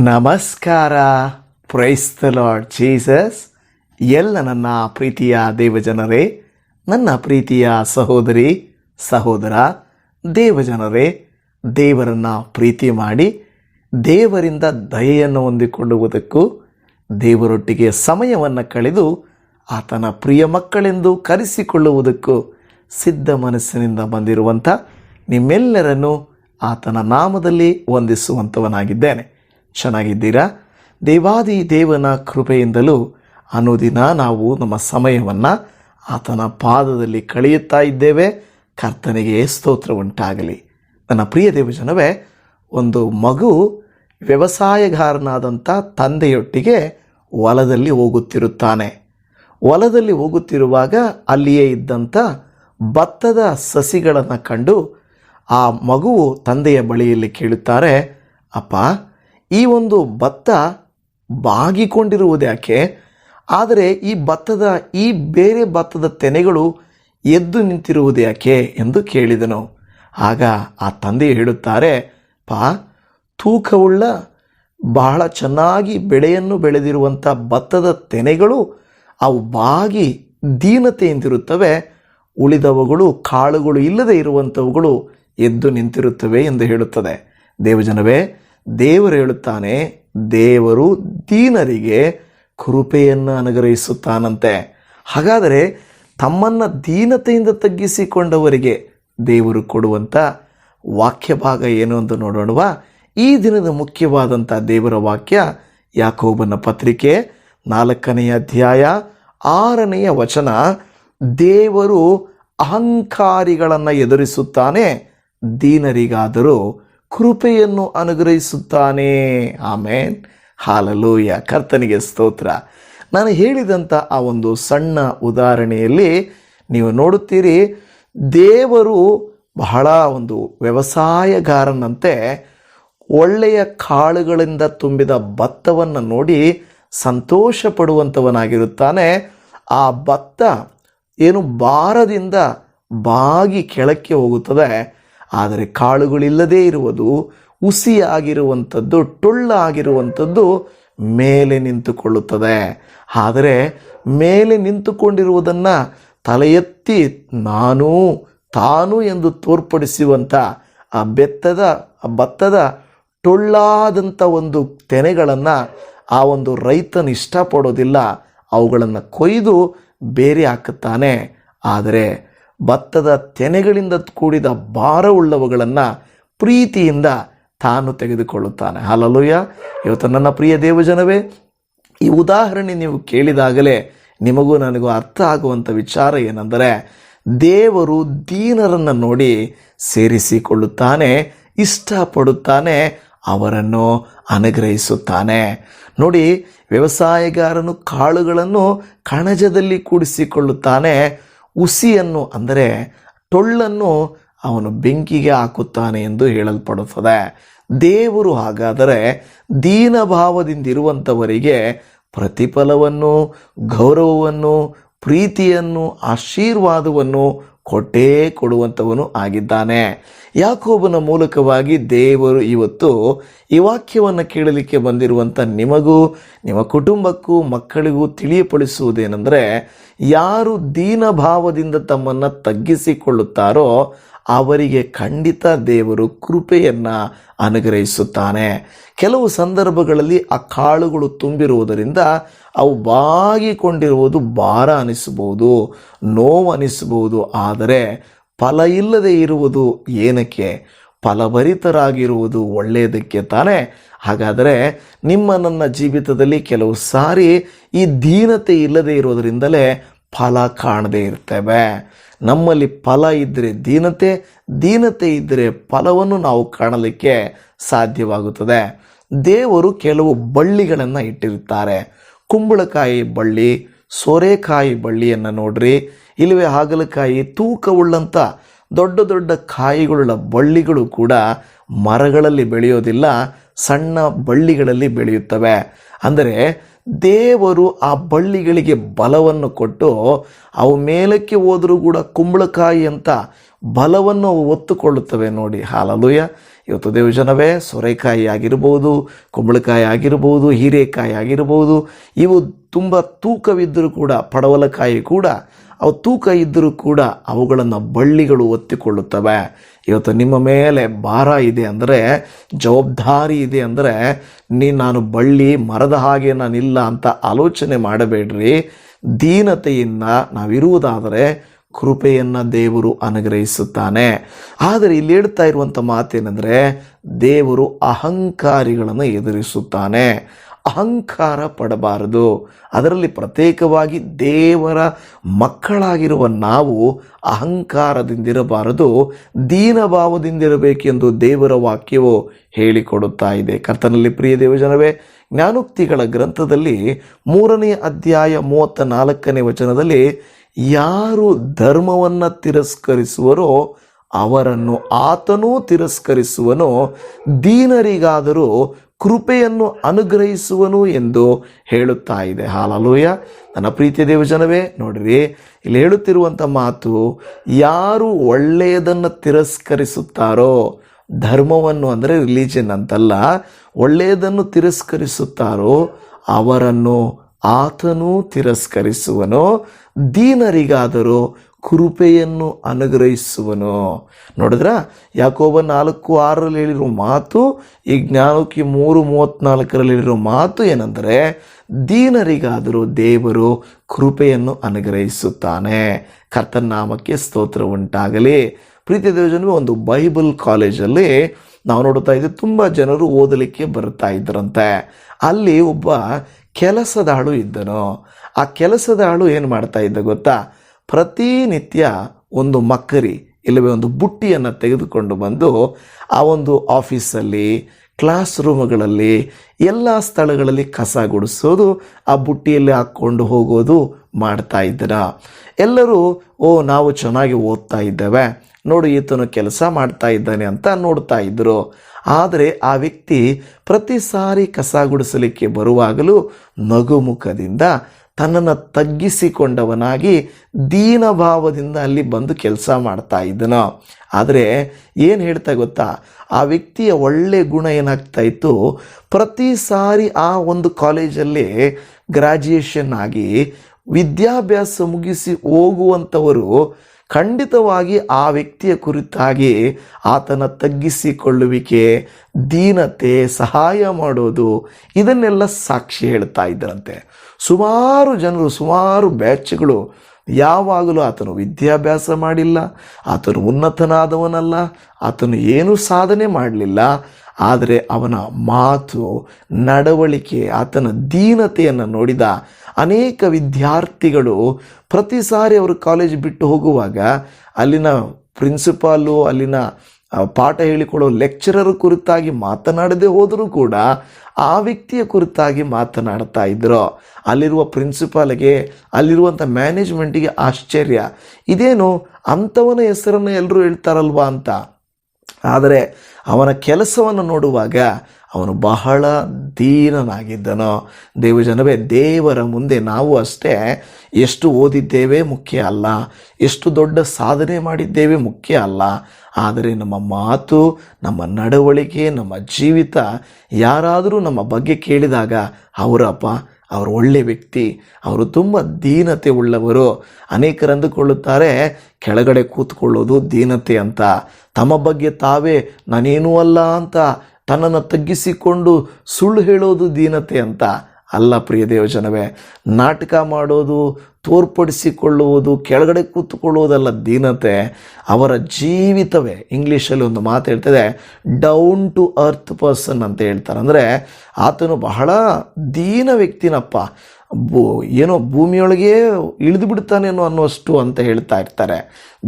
ನಮಸ್ಕಾರ. Price the Lord Jesus ಎಲ್ಲ ನನ್ನ ಪ್ರೀತಿಯ ದೇವಜನರೇ, ನನ್ನ ಪ್ರೀತಿಯ ಸಹೋದರಿ, ಸಹೋದರ, ದೇವಜನರೇ, ದೇವರನ್ನು ಪ್ರೀತಿ ಮಾಡಿ, ದೇವರಿಂದ ದಯೆಯನ್ನು ಹೊಂದಿಕೊಳ್ಳುವುದಕ್ಕೂ, ದೇವರೊಟ್ಟಿಗೆ ಸಮಯವನ್ನು ಕಳೆದು ಆತನ ಪ್ರಿಯ ಮಕ್ಕಳೆಂದು ಕರೆಸಿಕೊಳ್ಳುವುದಕ್ಕೂ ಸಿದ್ಧ ಮನಸ್ಸಿನಿಂದ ಬಂದಿರುವಂಥ ನಿಮ್ಮೆಲ್ಲರನ್ನು ಆತನ ನಾಮದಲ್ಲಿ ವಂದಿಸುವಂಥವನಾಗಿದ್ದೇನೆ. ಚೆನ್ನಾಗಿದ್ದೀರಾ? ದೇವಾದಿ ದೇವನ ಕೃಪೆಯಿಂದಲೂ ಅನುದಿನ ನಾವು ನಮ್ಮ ಸಮಯವನ್ನು ಆತನ ಪಾದದಲ್ಲಿ ಕಳೆಯುತ್ತಾ ಇದ್ದೇವೆ. ಕರ್ತನಿಗೆ ಸ್ತೋತ್ರ ಉಂಟಾಗಲಿ ನನ್ನ ಪ್ರಿಯ ದೇವಜನವೇ, ಒಂದು ಮಗು ವ್ಯವಸಾಯಗಾರನಾದಂಥ ತಂದೆಯೊಟ್ಟಿಗೆ ಹೊಲದಲ್ಲಿ ಹೋಗುತ್ತಿರುತ್ತಾನೆ. ಹೊಲದಲ್ಲಿ ಹೋಗುತ್ತಿರುವಾಗ ಅಲ್ಲಿಯೇ ಇದ್ದಂಥ ಭತ್ತದ ಸಸಿಗಳನ್ನು ಕಂಡು ಆ ಮಗುವು ತಂದೆಯ ಬಳಿಯಲ್ಲಿ ಕೇಳುತ್ತಾರೆ, ಅಪ್ಪ ಈ ಒಂದು ಭತ್ತ ಬಾಗಿಕೊಂಡಿರುವುದ್ಯಾಕೆ? ಆದರೆ ಈ ಭತ್ತದ, ಈ ಬೇರೆ ಭತ್ತದ ತೆನೆಗಳು ಎದ್ದು ನಿಂತಿರುವುದು ಯಾಕೆ ಎಂದು ಕೇಳಿದನು. ಆಗ ಆ ತಂದೆ ಹೇಳುತ್ತಾರೆ, ಪಾ, ತೂಕವುಳ್ಳ, ಬಹಳ ಚೆನ್ನಾಗಿ ಬೆಳೆಯನ್ನು ಬೆಳೆದಿರುವಂಥ ಭತ್ತದ ತೆನೆಗಳು ಅವು ಬಾಗಿ ದೀನತೆಯಿಂದಿರುತ್ತವೆ. ಉಳಿದವುಗಳು ಕಾಳುಗಳು ಇಲ್ಲದೆ ಇರುವಂಥವುಗಳು ಎದ್ದು ನಿಂತಿರುತ್ತವೆ ಎಂದು ಹೇಳುತ್ತದೆ. ದೇವಜನವೇ ದೇವರು ಹೇಳುತ್ತಾನೆ, ದೇವರು ದೀನರಿಗೆ ಕೃಪೆಯನ್ನು ಅನುಗ್ರಹಿಸುತ್ತಾನಂತೆ. ಹಾಗಾದರೆ ತಮ್ಮನ್ನು ದೀನತೆಯಿಂದ ತಗ್ಗಿಸಿಕೊಂಡವರಿಗೆ ದೇವರು ಕೊಡುವಂಥ ವಾಕ್ಯ ಭಾಗ ಏನು ಅಂತ ನೋಡೋಣವಾ? ಈ ದಿನದ ಮುಖ್ಯವಾದಂಥ ದೇವರ ವಾಕ್ಯ ಯಾಕೋಬನ ಪತ್ರಿಕೆ ನಾಲ್ಕನೆಯ ಅಧ್ಯಾಯ ಆರನೆಯ ವಚನ, ದೇವರು ಅಹಂಕಾರಿಗಳನ್ನು ಎದುರಿಸುತ್ತಾನೆ, ದೀನರಿಗಾದರೂ ಕೃಪೆಯನ್ನು ಅನುಗ್ರಹಿಸುತ್ತಾನೆ. ಆಮೇನ್. ಹಾಲಲೂಯ. ಕರ್ತನಿಗೆ ಸ್ತೋತ್ರ. ನಾನು ಹೇಳಿದಂಥ ಆ ಒಂದು ಸಣ್ಣ ಉದಾಹರಣೆಯಲ್ಲಿ ನೀವು ನೋಡುತ್ತೀರಿ, ದೇವರು ಬಹಳ ಒಂದು ವ್ಯವಸಾಯಗಾರನಂತೆ ಒಳ್ಳೆಯ ಕಾಳುಗಳಿಂದ ತುಂಬಿದ ಭತ್ತವನ್ನು ನೋಡಿ ಸಂತೋಷ ಪಡುವಂಥವನಾಗಿರುತ್ತಾನೆ ಆ ಭತ್ತ ಏನು ಭಾರದಿಂದ ಬಾಗಿ ಕೆಳಕ್ಕೆ ಹೋಗುತ್ತದೆ. ಆದರೆ ಕಾಳುಗಳಿಲ್ಲದೇ ಇರುವುದು ಹುಸಿಯಾಗಿರುವಂಥದ್ದು ಟೊಳ್ಳಾಗಿರುವಂಥದ್ದು ಮೇಲೆ ನಿಂತುಕೊಳ್ಳುತ್ತದೆ. ಆದರೆ ಮೇಲೆ ನಿಂತುಕೊಂಡಿರುವುದನ್ನು ತಲೆ ಎತ್ತಿ ನಾನು ತಾನು ಎಂದು ತೋರ್ಪಡಿಸುವಂಥ ಆ ಬೆತ್ತದ, ಆ ಭತ್ತದ ಟೊಳ್ಳಾದಂಥ ಒಂದು ತೆನೆಗಳನ್ನು ಆ ಒಂದು ರೈತನ ಇಷ್ಟಪಡೋದಿಲ್ಲ. ಅವುಗಳನ್ನು ಕೊಯ್ದು ಬೇರೆ ಹಾಕುತ್ತಾನೆ. ಆದರೆ ಭತ್ತದ ತೆನೆಗಳಿಂದ ಕೂಡಿದ ಭಾರವುಳ್ಳವುಗಳನ್ನು ಪ್ರೀತಿಯಿಂದ ತಾನು ತೆಗೆದುಕೊಳ್ಳುತ್ತಾನೆ. ಹಾಲಲುಯ್ಯ ಇವತ್ತು ನನ್ನ ಪ್ರಿಯ ದೇವಜನವೇ, ಈ ಉದಾಹರಣೆ ನೀವು ಕೇಳಿದಾಗಲೇ ನಿಮಗೂ ನನಗೂ ಅರ್ಥ ಆಗುವಂಥ ವಿಚಾರ ಏನೆಂದರೆ, ದೇವರು ದೀನರನ್ನು ನೋಡಿ ಸೇರಿಸಿಕೊಳ್ಳುತ್ತಾನೆ, ಇಷ್ಟಪಡುತ್ತಾನೆ, ಅವರನ್ನು ಅನುಗ್ರಹಿಸುತ್ತಾನೆ. ನೋಡಿ, ವ್ಯವಸಾಯಗಾರನು ಕಾಳುಗಳನ್ನು ಕಣಜದಲ್ಲಿ ಕೂಡಿಸಿಕೊಳ್ಳುತ್ತಾನೆ ಹುಸಿಯನ್ನು ಅಂದರೆ ಟೊಳ್ಳನ್ನು ಅವನು ಬೆಂಕಿಗೆ ಹಾಕುತ್ತಾನೆ ಎಂದು ಹೇಳಲ್ಪಡುತ್ತದೆ. ದೇವರು ಹಾಗಾದರೆ ದೀನಭಾವದಿಂದಿರುವಂಥವರಿಗೆ ಪ್ರತಿಫಲವನ್ನು, ಗೌರವವನ್ನು, ಪ್ರೀತಿಯನ್ನು, ಆಶೀರ್ವಾದವನ್ನು ಕೊಟ್ಟೇ ಕೊಡುವಂಥವನು ಆಗಿದ್ದಾನೆ. ಯಾಕೋಬನ ಮೂಲಕವಾಗಿ ದೇವರು ಇವತ್ತು ಈ ವಾಕ್ಯವನ್ನು ಕೇಳಲಿಕ್ಕೆ ಬಂದಿರುವಂಥ ನಿಮಗೂ, ನಿಮ್ಮ ಕುಟುಂಬಕ್ಕೂ, ಮಕ್ಕಳಿಗೂ ತಿಳಿಯಪಡಿಸುವುದೇನೆಂದರೆ, ಯಾರು ದೀನಭಾವದಿಂದ ತಮ್ಮನ್ನು ತಗ್ಗಿಸಿಕೊಳ್ಳುತ್ತಾರೋ ಅವರಿಗೆ ಖಂಡಿತ ದೇವರು ಕೃಪೆಯನ್ನು ಅನುಗ್ರಹಿಸುತ್ತಾನೆ. ಕೆಲವು ಸಂದರ್ಭಗಳಲ್ಲಿ ಆ ಕಾಳುಗಳು ತುಂಬಿರುವುದರಿಂದ ಅವು ಬಾಗಿಕೊಂಡಿರುವುದು ಭಾರ ಅನಿಸಬಹುದು ನೋವು ಅನಿಸಬಹುದು ಆದರೆ ಫಲ ಇಲ್ಲದೆ ಇರುವುದು ಏನಕ್ಕೆ? ಫಲಭರಿತರಾಗಿರುವುದು ಒಳ್ಳೆಯದಕ್ಕೆ ತಾನೇ? ಹಾಗಾದರೆ ನಿಮ್ಮ ನನ್ನ ಜೀವಿತದಲ್ಲಿ ಕೆಲವು ಸಾರಿ ಈ ದೀನತೆ ಇಲ್ಲದೆ ಇರೋದರಿಂದಲೇ ಫಲ ಕಾಣದೇ ಇರ್ತೇವೆ. ನಮ್ಮಲ್ಲಿ ಫಲ ಇದ್ದರೆ ದೀನತೆ ದೀನತೆ ಇದ್ದರೆ ಫಲವನ್ನು ನಾವು ಕಾಣಲಿಕ್ಕೆ ಸಾಧ್ಯವಾಗುತ್ತದೆ. ದೇವರು ಕೆಲವು ಬಳ್ಳಿಗಳನ್ನು ಇಟ್ಟಿರುತ್ತಾರೆ. ಕುಂಬಳಕಾಯಿ ಬಳ್ಳಿ, ಸೋರೆಕಾಯಿ ಬಳ್ಳಿಯನ್ನು ನೋಡ್ರಿ. ಇಲ್ಲವೇ ಹಾಗಲಕಾಯಿ ತೂಕವುಳ್ಳಂಥ ದೊಡ್ಡ ದೊಡ್ಡ ಕಾಯಿಗಳುಳ್ಳ ಬಳ್ಳಿಗಳು ಕೂಡ ಮರಗಳಲ್ಲಿ ಬೆಳೆಯೋದಿಲ್ಲ, ಸಣ್ಣ ಬಳ್ಳಿಗಳಲ್ಲಿ ಬೆಳೆಯುತ್ತವೆ. ಅಂದರೆ ದೇವರು ಆ ಬಳ್ಳಿಗಳಿಗೆ ಬಲವನ್ನು ಕೊಟ್ಟು ಅವು ಮೇಲಕ್ಕೆ ಹೋದರೂ ಕೂಡ ಕುಂಬಳಕಾಯಿ ಅಂತ ಬಲವನ್ನು ಅವು ಒತ್ತುಕೊಳ್ಳುತ್ತವೆ ನೋಡಿ. ಹಾಲಲುಯ. ಇವತ್ತು ದೇವಜನವೇ, ಸೊರೆಕಾಯಿ ಆಗಿರ್ಬೋದು, ಕುಂಬಳಕಾಯಿ ಆಗಿರ್ಬೋದು, ಹೀರೆಕಾಯಿ ಆಗಿರ್ಬೋದು, ಇವು ತುಂಬ ತೂಕವಿದ್ದರೂ ಕೂಡ, ಪಡವಲಕಾಯಿ ಕೂಡ, ಅವು ತೂಕ ಇದ್ದರೂ ಕೂಡ ಅವುಗಳನ್ನು ಬಳ್ಳಿಗಳು ಒತ್ತಿಕೊಳ್ಳುತ್ತವೆ. ಇವತ್ತು ನಿಮ್ಮ ಮೇಲೆ ಭಾರ ಇದೆ ಅಂದರೆ, ಜವಾಬ್ದಾರಿ ಇದೆ ಅಂದರೆ, ನೀ ನಾನು ಬಳ್ಳಿ ಮರದ ಹಾಗೆ ನಾನಿಲ್ಲ ಅಂತ ಆಲೋಚನೆ ಮಾಡಬೇಡ್ರಿ. ದೀನತೆಯಿಂದ ನಾವಿರುವುದಾದರೆ ಕೃಪೆಯನ್ನು ದೇವರು ಅನುಗ್ರಹಿಸುತ್ತಾನೆ. ಆದರೆ ಇಲ್ಲಿ ಹೇಳ್ತಾ ಇರುವಂಥ ಮಾತೇನೆಂದರೆ, ದೇವರು ಅಹಂಕಾರಿಗಳನ್ನು ಎದುರಿಸುತ್ತಾನೆ. ಅಹಂಕಾರ ಪಡಬಾರದು. ಅದರಲ್ಲಿ ಪ್ರತ್ಯೇಕವಾಗಿ ದೇವರ ಮಕ್ಕಳಾಗಿರುವ ನಾವು ಅಹಂಕಾರದಿಂದಿರಬಾರದು. ದೀನಭಾವದಿಂದಿರಬೇಕೆಂದು ದೇವರ ವಾಕ್ಯವು ಹೇಳಿಕೊಡುತ್ತಾ ಇದೆ. ಕರ್ತನಲ್ಲಿ ಪ್ರಿಯ ದೇವಜನವೇ, ಜ್ಞಾನೋಕ್ತಿಗಳ ಗ್ರಂಥದಲ್ಲಿ ಮೂರನೇ ಅಧ್ಯಾಯ ಮೂವತ್ತ ನಾಲ್ಕನೇ ವಚನದಲ್ಲಿ ಯಾರು ಧರ್ಮವನ್ನು ತಿರಸ್ಕರಿಸುವರೋ ಅವರನ್ನು ಆತನೂ ತಿರಸ್ಕರಿಸುವನು. ದೀನರಿಗಾದರೂ ಕೃಪೆಯನ್ನು ಅನುಗ್ರಹಿಸುವನು ಎಂದು ಹೇಳುತ್ತಾ ಇದೆ. ಹಾಲಲೂಯ. ನನ್ನ ಪ್ರೀತಿಯ ದೇವಜನವೇ, ನೋಡಿರಿ, ಇಲ್ಲಿ ಹೇಳುತ್ತಿರುವಂಥ ಮಾತು, ಯಾರು ಒಳ್ಳೆಯದನ್ನು ತಿರಸ್ಕರಿಸುತ್ತಾರೋ, ಧರ್ಮವನ್ನು ಅಂದರೆ ರಿಲಿಜನ್ ಅಂತಲ್ಲ, ಒಳ್ಳೆಯದನ್ನು ತಿರಸ್ಕರಿಸುತ್ತಾರೋ, ಅವರನ್ನು ಆತನೂ ತಿರಸ್ಕರಿಸುವನು? ದೀನರಿಗಾದರೂ ಕೃಪೆಯನ್ನು ಅನುಗ್ರಹಿಸುವನು? ನೋಡಿದ್ರ ಯಾಕೋಬ ನಾಲ್ಕು ಆರರಲ್ಲಿ ಹೇಳಿರೋ ಮಾತು, ಈ ಜ್ಞಾನಕ್ಕೆ ಮೂರು ಮೂವತ್ನಾಲ್ಕರಲ್ಲಿ ಹೇಳಿರೋ ಮಾತು ಏನಂದರೆ, ದೀನರಿಗಾದರೂ ದೇವರು ಕೃಪೆಯನ್ನು ಅನುಗ್ರಹಿಸುತ್ತಾನೆ. ಕರ್ತನ ನಾಮಕ್ಕೆ ಸ್ತೋತ್ರ ಉಂಟಾಗಲಿ. ಪ್ರೀತಿ ದೇವಜನವೇ ಒಂದು ಬೈಬಲ್ ಕಾಲೇಜಲ್ಲಿ ನಾವು ನೋಡ್ತಾ ಇದ್ದೀವಿ, ತುಂಬ ಜನರು ಓದಲಿಕ್ಕೆ ಬರ್ತಾ ಇದ್ದರಂತೆ. ಅಲ್ಲಿ ಒಬ್ಬ ಕೆಲಸದಾಳು ಇದ್ದನು, ಆ ಕೆಲಸದ ಆಳು ಏನು ಮಾಡ್ತಾ ಇದ್ದ ಗೊತ್ತಾ? ಪ್ರತಿನಿತ್ಯ ಒಂದು ಮಕ್ಕರಿ, ಇಲ್ಲವೇ ಒಂದು ಬುಟ್ಟಿಯನ್ನು ತೆಗೆದುಕೊಂಡು ಬಂದು ಆ ಒಂದು ಆಫೀಸಲ್ಲಿ, ಕ್ಲಾಸ್ ರೂಮ್ಗಳಲ್ಲಿ, ಎಲ್ಲ ಸ್ಥಳಗಳಲ್ಲಿ ಕಸ ಗುಡಿಸೋದು, ಆ ಬುಟ್ಟಿಯಲ್ಲಿ ಹಾಕ್ಕೊಂಡು ಹೋಗೋದು ಮಾಡ್ತಾ ಇದ್ದೀರಾ? ಎಲ್ಲರೂ, ಓ, ನಾವು ಚೆನ್ನಾಗಿ ಓದ್ತಾ ಇದ್ದೇವೆ. ನೋಡು, ಈತನು ಕೆಲಸ ಮಾಡ್ತಾ ಇದ್ದಾನೆ ಅಂತ ನೋಡ್ತಾ ಇದ್ದರು ಆದರೆ ಆ ವ್ಯಕ್ತಿ ಪ್ರತಿ ಸಾರಿ ಕಸ ಗುಡಿಸಲಿಕ್ಕೆ ಬರುವಾಗಲೂ ನಗುಮುಖದಿಂದ ತನ್ನನ್ನು ತಗ್ಗಿಸಿಕೊಂಡವನಾಗಿ ದೀನಭಾವದಿಂದ ಅಲ್ಲಿ ಬಂದು ಕೆಲಸ ಮಾಡ್ತಾ ಇದ್ದನು. ಆದರೆ ಏನು ಹೇಳ್ತಾ ಗೊತ್ತಾ? ಆ ವ್ಯಕ್ತಿಯ ಒಳ್ಳೆ ಗುಣ ಏನಾಗ್ತಾ ಇತ್ತು? ಪ್ರತಿ ಸಾರಿ ಆ ಒಂದು ಕಾಲೇಜಲ್ಲಿ ಗ್ರ್ಯಾಜುಯೇಷನ್ ಆಗಿ ವಿದ್ಯಾಭ್ಯಾಸ ಮುಗಿಸಿ ಹೋಗುವಂಥವರು ಖಂಡಿತವಾಗಿ ಆ ವ್ಯಕ್ತಿಯ ಕುರಿತಾಗಿ ಆತನ ತಗ್ಗಿಸಿಕೊಳ್ಳುವಿಕೆ, ದೀನತೆ, ಸಹಾಯ ಮಾಡೋದು ಇದನ್ನೆಲ್ಲ ಸಾಕ್ಷಿ ಹೇಳ್ತಾ ಇದ್ದರಂತೆ. ಸುಮಾರು ಜನರು, ಸುಮಾರು ಬ್ಯಾಚ್ಗಳು ಯಾವಾಗಲೂ ಆತನು ವಿದ್ಯಾಭ್ಯಾಸ ಮಾಡಿಲ್ಲ, ಆತನು ಉನ್ನತನಾದವನಲ್ಲ, ಆತನು ಏನೂ ಸಾಧನೆ ಮಾಡಲಿಲ್ಲ. ಆದರೆ ಅವನ ಮಾತು, ನಡವಳಿಕೆ, ಆತನ ದೀನತೆಯನ್ನು ನೋಡಿದ ಅನೇಕ ವಿದ್ಯಾರ್ಥಿಗಳು ಪ್ರತಿ ಸಾರಿ ಅವರು ಕಾಲೇಜ್ ಬಿಟ್ಟು ಹೋಗುವಾಗ ಅಲ್ಲಿನ ಪ್ರಿನ್ಸಿಪಾಲು, ಅಲ್ಲಿನ ಪಾಠ ಹೇಳಿಕೊಡೋ ಲೆಕ್ಚರರ್ ಕುರಿತಾಗಿ ಮಾತನಾಡದೆ ಹೋದರೂ ಕೂಡ ಆ ವ್ಯಕ್ತಿಯ ಕುರಿತಾಗಿ ಮಾತನಾಡ್ತಾ ಇದ್ರು. ಅಲ್ಲಿರುವ ಪ್ರಿನ್ಸಿಪಾಲ್ಗೆ ಅಲ್ಲಿರುವಂಥ ಮ್ಯಾನೇಜ್ಮೆಂಟಿಗೆ ಆಶ್ಚರ್ಯ. ಇದೇನು ಅಂಥವನ ಹೆಸರನ್ನು ಎಲ್ಲರೂ ಹೇಳ್ತಾರಲ್ವಾ ಅಂತ. ಆದರೆ ಅವನ ಕೆಲಸವನ್ನು ನೋಡುವಾಗ ಅವನು ಬಹಳ ದೀನನಾಗಿದ್ದನು. ದೇವಜನವೇ ದೇವರ ಮುಂದೆ ನಾವು ಅಷ್ಟೇ ಎಷ್ಟು ಓದಿದ್ದೇವೆ ಮುಖ್ಯ ಅಲ್ಲ. ಎಷ್ಟು ದೊಡ್ಡ ಸಾಧನೆ ಮಾಡಿದ್ದೇವೆ ಮುಖ್ಯ ಅಲ್ಲ. ಆದರೆ ನಮ್ಮ ಮಾತು, ನಮ್ಮ ನಡವಳಿಕೆ, ನಮ್ಮ ಜೀವಿತ ಯಾರಾದರೂ ನಮ್ಮ ಬಗ್ಗೆ ಕೇಳಿದಾಗ ಅವರಪ್ಪ ಅವರು ಒಳ್ಳೆ ವ್ಯಕ್ತಿ, ಅವರು ತುಂಬ ದೀನತೆ ಉಳ್ಳವರು. ಅನೇಕರು ಅಂದುಕೊಳ್ಳುತ್ತಾರೆ, ಕೆಳಗಡೆ ಕೂತ್ಕೊಳ್ಳೋದು ದೀನತೆ ಅಂತ. ತಮ್ಮ ಬಗ್ಗೆ ತಾವೇ ನಾನೇನೂ ಅಲ್ಲ ಅಂತ. ತನ್ನನ್ನು ತಗ್ಗಿಸಿಕೊಂಡು ಸುಳ್ಳು ಹೇಳೋದು ದೀನತೆ ಅಂತ. ಅಲ್ಲ ಪ್ರಿಯ ದೇವಜನವೇ, ನಾಟಕ ಮಾಡೋದು, ತೋರ್ಪಡಿಸಿಕೊಳ್ಳುವುದು, ಕೆಳಗಡೆ ಕೂತ್ಕೊಳ್ಳುವುದಲ್ಲ ದೀನತೆ, ಅವರ ಜೀವಿತವೇ. ಇಂಗ್ಲೀಷಲ್ಲಿ ಒಂದು ಮಾತು ಹೇಳ್ತದೆ ಡೌನ್ ಟು ಅರ್ತ್ ಪರ್ಸನ್ ಅಂತ ಹೇಳ್ತಾರೆ. ಅಂದರೆ ಆತನು ಬಹಳ ದೀನ ವ್ಯಕ್ತಿನಪ್ಪ. ಭೂ, ಏನೋ ಭೂಮಿಯೊಳಗೆ ಇಳಿದು ಬಿಡ್ತಾನೇನೋ ಅನ್ನುವಷ್ಟು ಅಂತ ಹೇಳ್ತಾ ಇರ್ತಾರೆ.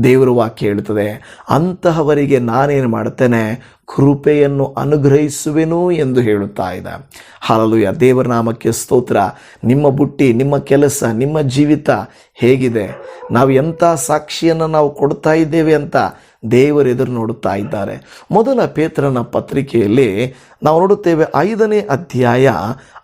ದೇವರ ವಾಕ್ಯ ಹೇಳ್ತದೆ ಅಂತಹವರಿಗೆ ನಾನೇನು ಮಾಡ್ತೇನೆ ಕೃಪೆಯನ್ನು ಅನುಗ್ರಹಿಸುವೆನು ಎಂದು ಹೇಳುತ್ತಾ ಇದೆ. ಹಾಲಲುಯ, ದೇವರ ನಾಮಕ್ಕೆ ಸ್ತೋತ್ರ. ನಿಮ್ಮ ಬುಟ್ಟಿ, ನಿಮ್ಮ ಕೆಲಸ, ನಿಮ್ಮ ಜೀವಿತ ಹೇಗಿದೆ? ನಾವು ಎಂಥ ಸಾಕ್ಷಿಯನ್ನು ನಾವು ಕೊಡ್ತಾ ಇದ್ದೇವೆ ಅಂತ ದೇವರು ಎದುರು ನೋಡುತ್ತಾ ಇದ್ದಾರೆ. ಮೊದಲ ಪೇತ್ರನ ಪತ್ರಿಕೆಯಲ್ಲಿ ನಾವು ನೋಡುತ್ತೇವೆ ಐದನೇ ಅಧ್ಯಾಯ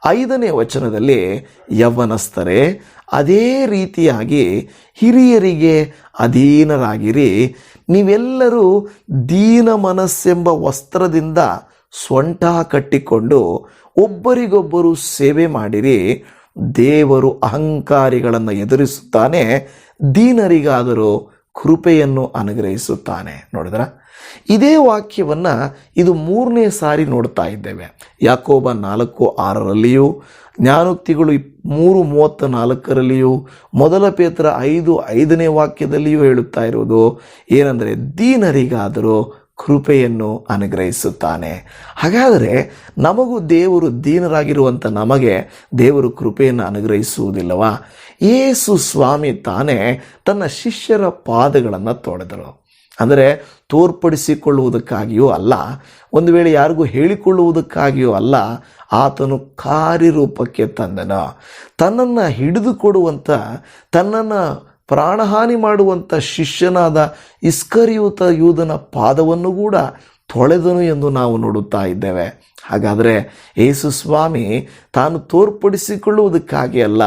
ಐದನೇ ವಚನದಲ್ಲಿ ಯವ್ವನಸ್ಥರೇ ಅದೇ ರೀತಿಯಾಗಿ ಹಿರಿಯರಿಗೆ ಅಧೀನರಾಗಿರಿ. ನೀವೆಲ್ಲರೂ ದೀನ ಮನಸ್ಸೆಂಬ ವಸ್ತ್ರದಿಂದ ಸ್ವಂಟ ಕಟ್ಟಿಕೊಂಡು ಒಬ್ಬರಿಗೊಬ್ಬರು ಸೇವೆ ಮಾಡಿರಿ. ದೇವರು ಅಹಂಕಾರಿಗಳನ್ನು ಎದುರಿಸುತ್ತಾನೆ, ದೀನರಿಗಾದರೂ ಕೃಪೆಯನ್ನು ಅನುಗ್ರಹಿಸುತ್ತಾನೆ. ನೋಡಿದ್ರ? ಇದೇ ವಾಕ್ಯವನ್ನ ಇದು ಮೂರನೇ ಸಾರಿ ನೋಡ್ತಾ ಇದ್ದೇವೆ. ಯಾಕೋಬ ನಾಲ್ಕು ಆರರಲ್ಲಿಯೂ, ಜ್ಞಾನೋಕ್ತಿಗಳು ಮೂರು ಮೂವತ್ತ ನಾಲ್ಕರಲ್ಲಿಯೂ, ಮೊದಲ ಪೇತ್ರ ಐದು ಐದನೇ ವಾಕ್ಯದಲ್ಲಿಯೂ ಹೇಳುತ್ತಾ ಇರುವುದು, ಏನಂದರೆ ದೀನರಿಗಾದರೂ ಕೃಪೆಯನ್ನು ಅನುಗ್ರಹಿಸುತ್ತಾನೆ. ಹಾಗಾದರೆ ನಮಗೂ ದೇವರು ದೀನರಾಗಿರುವಂಥ ನಮಗೆ ದೇವರು ಕೃಪೆಯನ್ನು ಅನುಗ್ರಹಿಸುವುದಿಲ್ಲವಾ? ಯೇಸು ಸ್ವಾಮಿ ತಾನೇ ತನ್ನ ಶಿಷ್ಯರ ಪಾದಗಳನ್ನು ತೊಳೆದರು ಅಂದರೆ ತೋರ್ಪಡಿಸಿಕೊಳ್ಳುವುದಕ್ಕಾಗಿಯೂ ಅಲ್ಲ, ಒಂದು ವೇಳೆ ಯಾರಿಗೂ ಹೇಳಿಕೊಳ್ಳುವುದಕ್ಕಾಗಿಯೂ ಅಲ್ಲ, ಆತನು ಕಾರ್ಯರೂಪಕ್ಕೆ ತಂದನು. ತನ್ನನ್ನು ಹಿಡಿದುಕೊಡುವಂಥ ತನ್ನನ್ನು ಪ್ರಾಣಹಾನಿ ಮಾಡುವಂಥ ಶಿಷ್ಯನಾದ ಇಸ್ಕರಿಯೂತ ಯೂದನ ಪಾದವನ್ನು ಕೂಡ ತೊಳೆದನು ಎಂದು ನಾವು ನೋಡುತ್ತಾ ಇದ್ದೇವೆ. ಹಾಗಾದರೆ ಯೇಸು ಸ್ವಾಮಿ ತಾನು ತೋರ್ಪಡಿಸಿಕೊಳ್ಳುವುದಕ್ಕಾಗಿ ಅಲ್ಲ,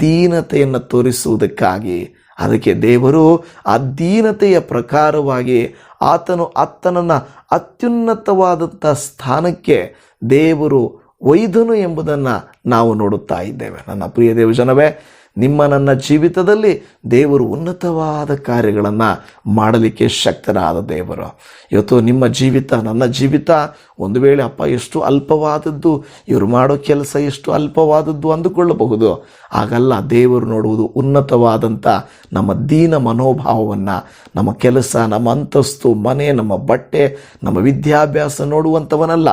ದೀನತೆಯನ್ನು ತೋರಿಸುವುದಕ್ಕಾಗಿ. ಅದಕ್ಕೆ ದೇವರು ಆ ದೀನತೆಯ ಪ್ರಕಾರವಾಗಿ ಆತನು ಆತನನ್ನು ಅತ್ಯುನ್ನತವಾದಂಥ ಸ್ಥಾನಕ್ಕೆ ದೇವರು ಒಯ್ದನು ಎಂಬುದನ್ನು ನಾವು ನೋಡುತ್ತಾ ಇದ್ದೇವೆ. ನನ್ನ ಪ್ರಿಯ ದೇವಜನವೇ ನಿಮ್ಮ ನನ್ನ ಜೀವಿತದಲ್ಲಿ ದೇವರು ಉನ್ನತವಾದ ಕಾರ್ಯಗಳನ್ನು ಮಾಡಲಿಕ್ಕೆ ಶಕ್ತನಾದ ದೇವರು. ಇವತ್ತು ನಿಮ್ಮ ಜೀವಿತ, ನನ್ನ ಜೀವಿತ, ಒಂದು ವೇಳೆ ಅಪ್ಪ ಎಷ್ಟು ಅಲ್ಪವಾದದ್ದು, ಇವರು ಮಾಡೋ ಕೆಲಸ ಎಷ್ಟು ಅಲ್ಪವಾದದ್ದು ಅಂದುಕೊಳ್ಳಬಹುದು. ಹಾಗಲ್ಲ, ದೇವರು ನೋಡುವುದು ಉನ್ನತವಾದಂಥ ನಮ್ಮ ದೀನ ಮನೋಭಾವವನ್ನು, ನಮ್ಮ ಕೆಲಸ, ನಮ್ಮ ಅಂತಸ್ತು, ಮನೆ, ನಮ್ಮ ಬಟ್ಟೆ, ನಮ್ಮ ವಿದ್ಯಾಭ್ಯಾಸ ನೋಡುವಂಥವನಲ್ಲ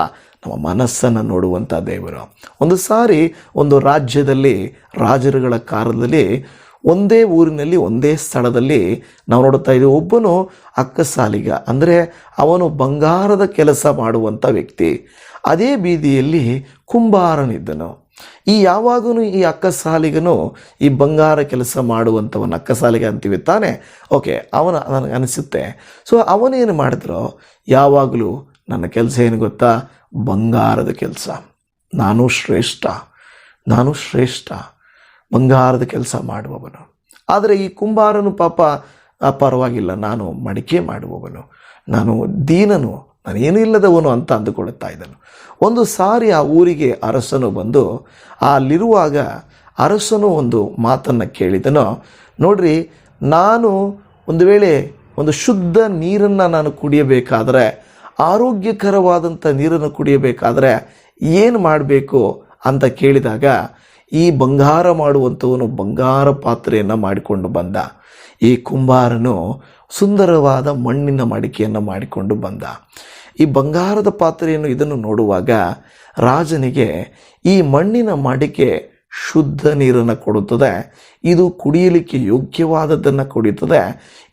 ನಮ್ಮ ಮನಸ್ಸನ್ನು ನೋಡುವಂಥ ದೇವರು. ಒಂದು ಸಾರಿ ಒಂದು ರಾಜ್ಯದಲ್ಲಿ, ರಾಜರುಗಳ ಕಾಲದಲ್ಲಿ ಒಂದೇ ಊರಿನಲ್ಲಿ, ಒಂದೇ ಸ್ಥಳದಲ್ಲಿ ನಾವು ನೋಡುತ್ತಾ ಇದ್ದೀವಿ ಒಬ್ಬನು ಅಕ್ಕಸಾಲಿಗ, ಅಂದರೆ ಅವನು ಬಂಗಾರದ ಕೆಲಸ ಮಾಡುವಂಥ ವ್ಯಕ್ತಿ. ಅದೇ ಬೀದಿಯಲ್ಲಿ ಕುಂಬಾರನಿದ್ದನು. ಈ ಯಾವಾಗಲೂ ಈ ಅಕ್ಕಸಾಲಿಗನು ಈ ಬಂಗಾರ ಕೆಲಸ ಮಾಡುವಂಥವನು ಅಕ್ಕಸಾಲಿಗ ಅಂತೀವಿ ತಾನೆ? ಓಕೆ, ಅವನ, ನನಗೆ ಅನಿಸುತ್ತೆ. ಸೊ ಅವನೇನು ಮಾಡಿದ್ರು, ಯಾವಾಗಲೂ ನನ್ನ ಕೆಲಸ ಏನು ಗೊತ್ತಾ? ಬಂಗಾರದ ಕೆಲಸ. ನಾನು ಶ್ರೇಷ್ಠ. ನಾನು ಶ್ರೇಷ್ಠ. ಬಂಗಾರದ ಕೆಲಸ ಮಾಡುವವನು. ಆದರೆ ಈ ಕುಂಬಾರನು ಪಾಪ ಪರವಾಗಿಲ್ಲ. ನಾನು ಮಡಿಕೆ ಮಾಡುವವನು. ನಾನು ದೀನನು. ನಾನೇನು ಇಲ್ಲದವನು ಅಂತ ಅಂದುಕೊಳ್ಳುತ್ತಾ ಇದ್ದನು. ಒಂದು ಸಾರಿ ಆ ಊರಿಗೆ ಅರಸನು ಬಂದು ಅಲ್ಲಿರುವಾಗ ಅರಸನು ಒಂದು ಮಾತನ್ನು ಕೇಳಿದನು. ನೋಡ್ರಿ, ನಾನು ಒಂದು ವೇಳೆ ಒಂದು ಶುದ್ಧ ನೀರನ್ನು ನಾನು ಕುಡಿಯಬೇಕಾದರೆ ಆರೋಗ್ಯಕರವಾದಂಥ ನೀರನ್ನು ಕುಡಿಯಬೇಕಾದರೆ ಏನು ಮಾಡಬೇಕು ಅಂತ ಕೇಳಿದಾಗ ಈ ಬಂಗಾರ ಮಾಡುವಂಥವನು ಬಂಗಾರ ಪಾತ್ರೆಯನ್ನು ಮಾಡಿಕೊಂಡು ಬಂದ. ಈ ಕುಂಬಾರನು ಸುಂದರವಾದ ಮಣ್ಣಿನ ಮಡಿಕೆಯನ್ನು ಮಾಡಿಕೊಂಡು ಬಂದ. ಈ ಬಂಗಾರದ ಪಾತ್ರೆಯನ್ನು ಇದನ್ನು ನೋಡುವಾಗ ರಾಜನಿಗೆ ಈ ಮಣ್ಣಿನ ಮಡಿಕೆ ಶುದ್ಧ ನೀರನ್ನು ಕೊಡುತ್ತದೆ. ಇದು ಕುಡಿಯಲಿಕ್ಕೆ ಯೋಗ್ಯವಾದದ್ದನ್ನು ಕುಡಿಯುತ್ತದೆ.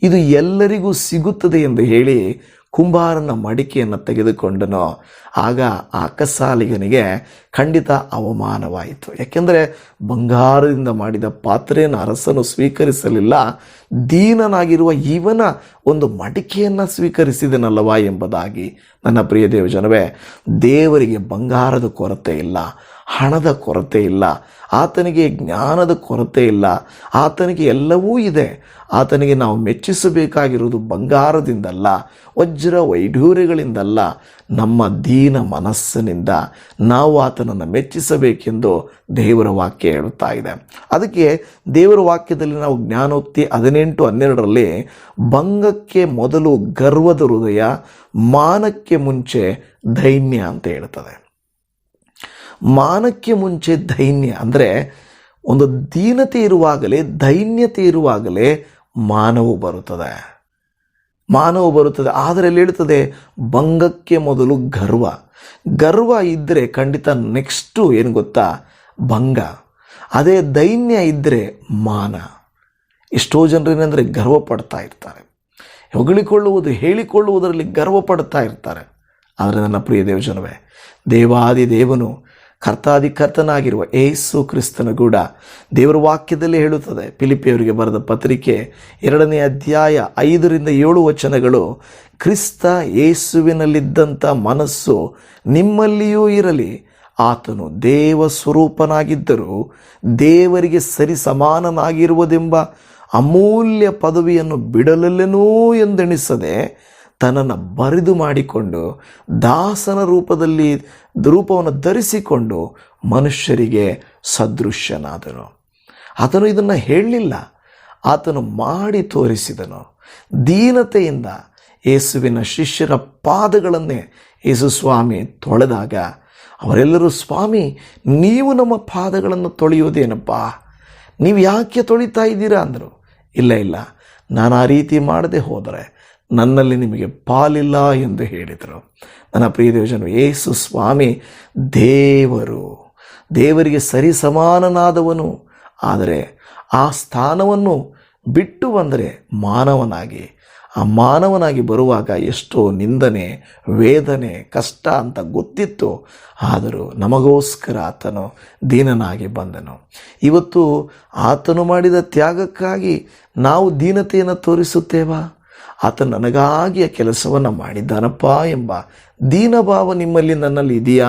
ಇದು ಎಲ್ಲರಿಗೂ ಸಿಗುತ್ತದೆ ಎಂದು ಹೇಳಿ ಕುಂಬಾರನ ಮಡಿಕೆಯನ್ನು ತೆಗೆದುಕೊಂಡನೋ, ಆಗ ಆ ಕಸಾಲಿಗನಿಗೆ ಖಂಡಿತ ಅವಮಾನವಾಯಿತು. ಯಾಕೆಂದರೆ ಬಂಗಾರದಿಂದ ಮಾಡಿದ ಪಾತ್ರೆಯನ್ನು ಅರಸನು ಸ್ವೀಕರಿಸಲಿಲ್ಲ, ದೀನನಾಗಿರುವ ಇವನ ಒಂದು ಮಡಿಕೆಯನ್ನು ಸ್ವೀಕರಿಸಿದನಲ್ಲವಾ ಎಂಬುದಾಗಿ. ನನ್ನ ಪ್ರಿಯ ದೇವಜನವೇ, ದೇವರಿಗೆ ಬಂಗಾರದ ಕೊರತೆ ಇಲ್ಲ. ಹಣದ ಕೊರತೆ ಇಲ್ಲ. ಆತನಿಗೆ ಜ್ಞಾನದ ಕೊರತೆ ಇಲ್ಲ. ಆತನಿಗೆ ಎಲ್ಲವೂ ಇದೆ. ಆತನಿಗೆ ನಾವು ಮೆಚ್ಚಿಸಬೇಕಾಗಿರುವುದು ಬಂಗಾರದಿಂದಲ್ಲ, ವಜ್ರ ವೈಢೂರ್ಯಗಳಿಂದಲ್ಲ, ನಮ್ಮ ದೀನ ಮನಸ್ಸಿನಿಂದ ನಾವು ಆತನನ್ನು ಮೆಚ್ಚಿಸಬೇಕೆಂದು ದೇವರ ವಾಕ್ಯ ಹೇಳುತ್ತಾ ಇದೆ. ಅದಕ್ಕೆ ದೇವರ ವಾಕ್ಯದಲ್ಲಿ ನಾವು ಜ್ಞಾನೋಕ್ತಿ ಹದಿನೆಂಟು ಹನ್ನೆರಡರಲ್ಲಿ, ಭಂಗಕ್ಕೆ ಮೊದಲು ಗರ್ವದ ಹೃದಯ, ಮಾನಕ್ಕೆ ಮುಂಚೆ ದೈನ್ಯ ಅಂತ ಹೇಳ್ತದೆ ಮಾನಕ್ಕೆ ಮುಂಚೆ ದೈನ್ಯ ಅಂದರೆ ಒಂದು ದೀನತೆ ಇರುವಾಗಲೇ, ದೈನ್ಯತೆ ಇರುವಾಗಲೇ ಮಾನವು ಬರುತ್ತದೆ. ಮಾನವು ಬರುತ್ತದೆ. ಆದರೆ ಅಲ್ಲಿ ಹೇಳ್ತದೆ ಭಂಗಕ್ಕೆ ಮೊದಲು ಗರ್ವ. ಗರ್ವ ಇದ್ದರೆ ಖಂಡಿತ ನೆಕ್ಸ್ಟು ಏನು ಗೊತ್ತಾ? ಭಂಗ. ಅದೇ ದೈನ್ಯ ಇದ್ದರೆ ಮಾನ. ಎಷ್ಟೋ ಜನರು ಏನಂದರೆ ಗರ್ವ ಪಡ್ತಾ ಇರ್ತಾರೆ. ಹೊಗಳಿಕೊಳ್ಳುವುದು, ಹೇಳಿಕೊಳ್ಳುವುದರಲ್ಲಿ ಗರ್ವ ಪಡ್ತಾ ಇರ್ತಾರೆ. ಆದರೆ ನನ್ನ ಪ್ರಿಯ ದೇವಜನವೇ, ದೇವಾದಿ ದೇವನು ಕರ್ತಾದಿ ಕರ್ತನಾಗಿರುವ ಏಸು ಕ್ರಿಸ್ತನ ಕೂಡ ದೇವರ ವಾಕ್ಯದಲ್ಲಿ ಹೇಳುತ್ತದೆ ಫಿಲಿಪಿಯವರಿಗೆ ಬರೆದ ಪತ್ರಿಕೆ ಎರಡನೇ ಅಧ್ಯಾಯ ಐದರಿಂದ ಏಳು ವಚನಗಳು, ಕ್ರಿಸ್ತ ಏಸುವಿನಲ್ಲಿದ್ದಂಥ ಮನಸ್ಸು ನಿಮ್ಮಲ್ಲಿಯೂ ಇರಲಿ, ಆತನು ದೇವ ಸ್ವರೂಪನಾಗಿದ್ದರೂ ದೇವರಿಗೆ ಸರಿ ಸಮಾನನಾಗಿರುವುದೆಂಬ ಅಮೂಲ್ಯ ಪದವಿಯನ್ನು ಬಿಡಲಲ್ಲೆನೂ ಎಂದೆಣಿಸದೆ ತನ್ನನ್ನು ಬರಿದು ಮಾಡಿಕೊಂಡು, ದಾಸನ ರೂಪದಲ್ಲಿ ರೂಪವನ್ನು ಧರಿಸಿಕೊಂಡು ಮನುಷ್ಯರಿಗೆ ಸದೃಶ್ಯನಾದನು. ಆತನು ಇದನ್ನು ಹೇಳಲಿಲ್ಲ. ಆತನು ಮಾಡಿ ತೋರಿಸಿದನು. ದೀನತೆಯಿಂದ ಯೇಸುವಿನ ಶಿಷ್ಯರ ಪಾದಗಳನ್ನೇ ಯೇಸು ಸ್ವಾಮಿ ತೊಳೆದಾಗ, ಅವರೆಲ್ಲರೂ, ಸ್ವಾಮಿ, ನೀವು ನಮ್ಮ ಪಾದಗಳನ್ನು ತೊಳೆಯೋದೇನಪ್ಪ ನೀವು ಯಾಕೆ ತೊಳಿತಾ ಇದ್ದೀರಾ? ಅಂದರು. ಇಲ್ಲ ಇಲ್ಲ. ನಾನು ಆ ರೀತಿ ಮಾಡದೆ ಹೋದರೆ ನನ್ನಲ್ಲಿ ನಿಮಗೆ ಪಾಲಿಲ್ಲ ಎಂದು ಹೇಳಿದರು. ನನ್ನ ಪ್ರಿಯ ದೇವಜನು ಯೇಸು ಸ್ವಾಮಿ ದೇವರು. ದೇವರಿಗೆ ಸರಿ ಸಮಾನನಾದವನು ಆದರೆ ಆ ಸ್ಥಾನವನ್ನು ಬಿಟ್ಟು ಬಂದರೆ ಮಾನವನಾಗಿ, ಆ ಮಾನವನಾಗಿ ಬರುವಾಗ ಎಷ್ಟೋ ನಿಂದನೆ, ವೇದನೆ, ಕಷ್ಟ ಅಂತ ಗೊತ್ತಿತ್ತು. ಆದರೂ ನಮಗೋಸ್ಕರ ಆತನು ದೀನನಾಗಿ ಬಂದನು. ಇವತ್ತು ಆತನು ಮಾಡಿದ ತ್ಯಾಗಕ್ಕಾಗಿ ನಾವು ದೀನತೆಯನ್ನು ತೋರಿಸುತ್ತೇವಾ? ಆತ ನನಗಾಗಿ ಆ ಕೆಲಸವನ್ನು ಮಾಡಿದ್ದಾನಪ್ಪ ಎಂಬ ದೀನಭಾವ ನಿಮ್ಮಲ್ಲಿ ನನ್ನಲ್ಲಿ ಇದೆಯಾ?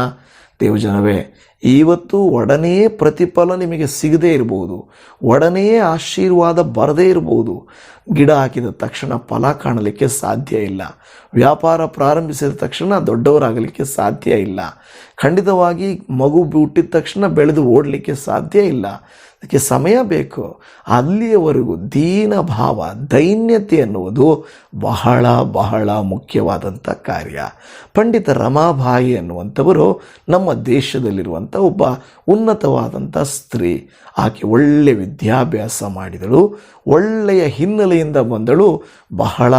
ದೇವಜನವೇ, ಇವತ್ತು ಒಡನೆ ಪ್ರತಿಫಲ ನಿಮಗೆ ಸಿಗದೇ ಇರಬಹುದು. ಒಡನೆ ಆಶೀರ್ವಾದ ಬರದೇ ಇರಬಹುದು. ಗಿಡ ಹಾಕಿದ ತಕ್ಷಣ ಫಲ ಕಾಣಲಿಕ್ಕೆ ಸಾಧ್ಯ ಇಲ್ಲ. ವ್ಯಾಪಾರ ಪ್ರಾರಂಭಿಸಿದ ತಕ್ಷಣ ದೊಡ್ಡವರಾಗಲಿಕ್ಕೆ ಸಾಧ್ಯ ಇಲ್ಲ. ಖಂಡಿತವಾಗಿ ಮಗು ಹುಟ್ಟಿದ ತಕ್ಷಣ ಬೆಳೆದು ಓಡಲಿಕ್ಕೆ ಸಾಧ್ಯ ಇಲ್ಲ. ಅದಕ್ಕೆ ಸಮಯ ಬೇಕು. ಅಲ್ಲಿಯವರೆಗೂ ದೀನ ಭಾವ, ದೈನ್ಯತೆ ಅನ್ನುವುದು ಬಹಳ ಬಹಳ ಮುಖ್ಯವಾದಂಥ ಕಾರ್ಯ. ಪಂಡಿತ ರಮಾಬಾಯಿ ಅನ್ನುವಂಥವರು ನಮ್ಮ ದೇಶದಲ್ಲಿರುವಂಥ ಒಬ್ಬ ಉನ್ನತವಾದಂಥ ಸ್ತ್ರೀ. ಆಕೆ ಒಳ್ಳೆಯ ವಿದ್ಯಾಭ್ಯಾಸ ಮಾಡಿದಳು. ಒಳ್ಳೆಯ ಹಿನ್ನೆಲೆಯಿಂದ ಬಂದಳು. ಬಹಳ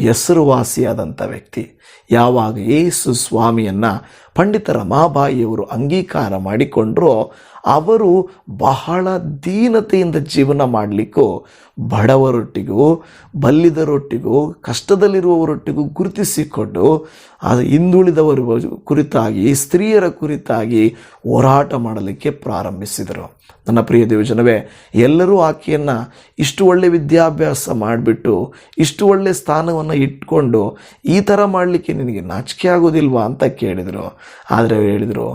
ಹೆಸರುವಾಸಿಯಾದಂಥ ವ್ಯಕ್ತಿ. ಯಾವಾಗ ಯೇಸು ಸ್ವಾಮಿಯನ್ನು ಪಂಡಿತ ರಮಾಬಾಯಿಯವರು ಅಂಗೀಕಾರ ಮಾಡಿಕೊಂಡ್ರೋ ಅವರು ಬಹಳ ದೀನತೆಯಿಂದ ಜೀವನ ಮಾಡಲಿಕ್ಕೂ ಬಡವರೊಟ್ಟಿಗೂ ಬಲ್ಲಿದರೊಟ್ಟಿಗೂ ಕಷ್ಟದಲ್ಲಿರುವವರೊಟ್ಟಿಗೂ ಗುರುತಿಸಿಕೊಂಡು ಅದು ಹಿಂದುಳಿದವರ ಕುರಿತಾಗಿ, ಸ್ತ್ರೀಯರ ಕುರಿತಾಗಿ ಹೋರಾಟ ಮಾಡಲಿಕ್ಕೆ ಪ್ರಾರಂಭಿಸಿದರು. ನನ್ನ ಪ್ರಿಯ ದೇವಜನವೇ, ಎಲ್ಲರೂ ಆಕೆಯನ್ನು ಇಷ್ಟು ಒಳ್ಳೆ ವಿದ್ಯಾಭ್ಯಾಸ ಮಾಡಿಬಿಟ್ಟು, ಇಷ್ಟು ಒಳ್ಳೆ ಸ್ಥಾನವನ್ನು ಇಟ್ಕೊಂಡು, ಈ ಥರ ಮಾಡಲಿಕ್ಕೆ ನಿನಗೆ ನಾಚಿಕೆ ಆಗೋದಿಲ್ವಾ ಅಂತ ಕೇಳಿದರು. ಆದರೆ ಹೇಳಿದರು,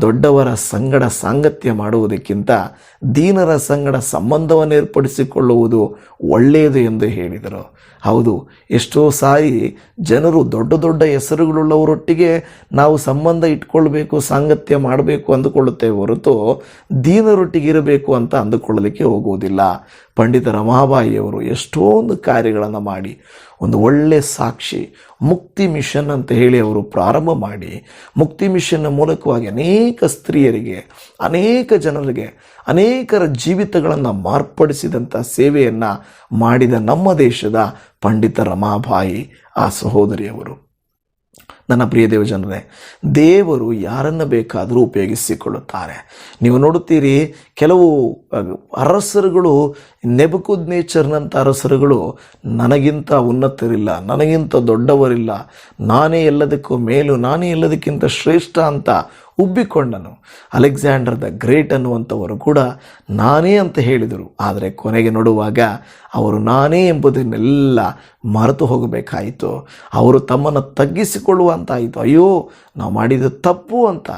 ದೊಡ್ಡವರ ಸಂಗಡ ಸಾಂಗತ್ಯ ಮಾಡುವುದಕ್ಕಿಂತ ದೀನರ ಸಂಗಡ ಸಂಬಂಧವನ್ನು ಏರ್ಪಡಿಸಿಕೊಳ್ಳುವುದು ಒಳ್ಳೆಯದು ಎಂದು ಹೇಳಿದರು. ಹೌದು, ಎಷ್ಟೋ ಸಾರಿ ಜನರು ದೊಡ್ಡ ದೊಡ್ಡ ಹೆಸರುಗಳುಳ್ಳವರೊಟ್ಟಿಗೆ ನಾವು ಸಂಬಂಧ ಇಟ್ಕೊಳ್ಬೇಕು, ಸಾಂಗತ್ಯ ಮಾಡಬೇಕು ಅಂದುಕೊಳ್ಳುತ್ತೇವೆ ಹೊರತು ದೀನರೊಟ್ಟಿಗೆ ಇರಬೇಕು ಅಂತ ಅಂದುಕೊಳ್ಳಲಿಕ್ಕೆ ಹೋಗುವುದಿಲ್ಲ. ಪಂಡಿತ ರಮಾಬಾಯಿಯವರು ಎಷ್ಟೊಂದು ಕಾರ್ಯಗಳನ್ನು ಮಾಡಿ, ಒಂದು ಒಳ್ಳೆ ಸಾಕ್ಷಿ, ಮುಕ್ತಿ ಮಿಷನ್ ಅಂತ ಹೇಳಿ ಅವರು ಪ್ರಾರಂಭ ಮಾಡಿ, ಮುಕ್ತಿ ಮಿಷನ್ನ ಮೂಲಕವಾಗಿ ಅನೇಕ ಸ್ತ್ರೀಯರಿಗೆ, ಅನೇಕ ಜನರಿಗೆ, ಅನೇಕರ ಜೀವಿತಗಳನ್ನು ಮಾರ್ಪಡಿಸಿದಂಥ ಸೇವೆಯನ್ನು ಮಾಡಿದ ನಮ್ಮ ದೇಶದ ಪಂಡಿತ ರಮಾಬಾಯಿ ಆ ಸಹೋದರಿಯವರು. ನನ್ನ ಪ್ರಿಯ ದೇವಜನರೇ ದೇವರು ಯಾರನ್ನು ಬೇಕಾದರೂ ಉಪಯೋಗಿಸಿಕೊಳ್ಳುತ್ತಾರೆ. ನೀವು ನೋಡುತ್ತೀರಿ ಕೆಲವು ಅರಸರುಗಳು ನೆಬಕುದ್ ನೇಚರ್ನಂಥ ಅರಸರುಗಳು ನನಗಿಂತ ಉನ್ನತರಿಲ್ಲ, ನನಗಿಂತ ದೊಡ್ಡವರಿಲ್ಲ, ನಾನೇ ಎಲ್ಲದಕ್ಕೂ ಮೇಲು, ನಾನೇ ಎಲ್ಲದಕ್ಕಿಂತ ಶ್ರೇಷ್ಠ ಅಂತ ಉಬ್ಬಿಕೊಂಡನು. ಅಲೆಕ್ಸಾಂಡರ್ ದ ಗ್ರೇಟ್ ಅನ್ನುವಂಥವರು ಕೂಡ ನಾನೇ ಅಂತ ಹೇಳಿದರು. ಆದರೆ ಕೊನೆಗೆ ನೋಡುವಾಗ ಅವರು ನಾನೇ ಎಂಬುದನ್ನೆಲ್ಲ ಮರೆತು ಹೋಗಬೇಕಾಯಿತು. ಅವರು ತಮ್ಮನ್ನು ತಗ್ಗಿಸಿಕೊಳ್ಳುವಂತಾಯಿತು. ಅಯ್ಯೋ, ನಾವು ಮಾಡಿದ ತಪ್ಪು ಅಂತ